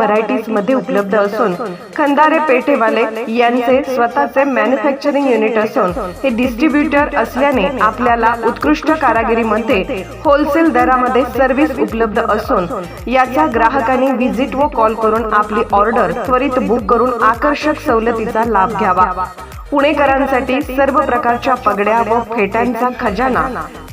व्हरायटीजमध्ये उपलब्ध असून खंदारे पेठेवाले यांचे स्वतःचे मॅन्युफॅक्चरिंग युनिट असून हे डिस्ट्रीब्युटर असल्याने आपल्याला उत्कृष्ट कारागिरीमध्ये होलसेल दरामध्ये सर्व्हिस उपलब्ध असून याचा ग्राहकांनी व्हिजिट व कॉल करून आपली ऑर्डर त्वरित बुक करून आकर्षक सवलतीचा लाभ घ्यावा. पुणेकरांसाठी सर्व प्रकारच्या पगड्या व फेट्यांचा खजाना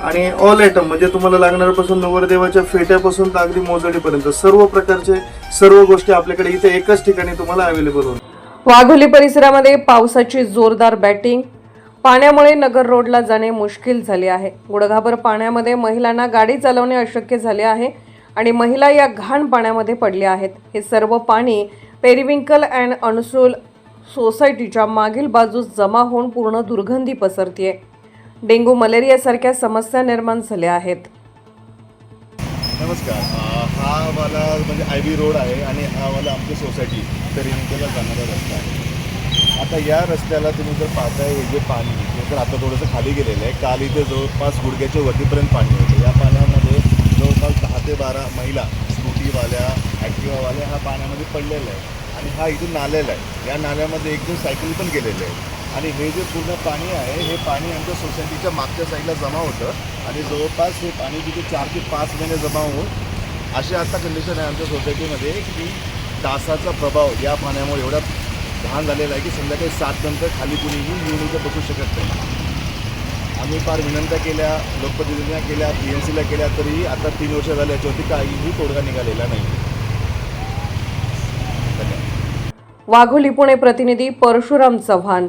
आणि ऑल आयटम म्हणजे तुम्हाला लागणाऱ्यापासून नवरदेवाच्या फेट्यापासून तर अगदी मोजडीपर्यंत सर्व प्रकारचे सर्व गोष्टी आपल्याकडे इथे एकाच ठिकाणी तुम्हाला अवेलेबल होणार. वाघोली परिसरामध्ये पावसाची जोरदार बॅटिंग पाण्यामुळे नगर रोडला जाणे मुश्किल झाले आहे. गुडघाभर पाण्यामध्ये महिलांना गाडी चालवणे अशक्य झाले आहे आणि महिला या घाण पाण्यामध्ये पडल्या आहेत. हे सर्व पाणी पेरिविंकल अँड अनसोल सोसायटीच्या मागील बाजूस जमा होऊन पूर्ण दुर्गंधी पसरतीये. डेंग्यू मलेरियासारख्या समस्या निर्माण झाल्या आहेत. नमस्कार. हा वाला म्हणजे आय बी रोड आहे आणि हा वाला आमची सोसायटी पेरिविंकेला जाणारा रस्ता आहे. आता या रस्त्याला तुम्ही जर पाहताय हे जे पाणी तर आता थोडंसं खाली गेलेलं आहे. काल इथे जवळपास गुडघ्याच्या वरतीपर्यंत पाणी होतं. या पाण्यामध्ये जवळपास दहा ते बारा महिला स्कूटीवाल्या ॲक्टिवावाल्या हा पाण्यामध्ये पडलेला आहे आणि हा इथून नाल्याला आहे. या नाल्यामध्ये एक दोन सायकल पण गेलेले आहे आणि हे जे पूर्ण पाणी आहे हे पाणी आमच्या सोसायटीच्या मागच्या साईडला जमा होतं. आणि जवळपास हे पाणी तिथे चार ते पाच महिने जमा होऊन अशी आता कंडिशन आहे आमच्या सोसायटीमध्ये की डासाचा प्रभाव या पाण्यामुळे एवढा घाण झालेला आहे की संध्याकाळी सात नंतर खाली कुणीही येऊन इथं बसू शकत नाही. आम्ही फार विनंत्या केल्या लोकप्रतिनिधींना केल्या पी एम सीला केल्या तरीही आता तीन वर्ष झाले याच्यावरती काहीही तोडगा निघालेला नाही. वाघोली पुणे प्रतिनिधी परशुराम चव्हाण.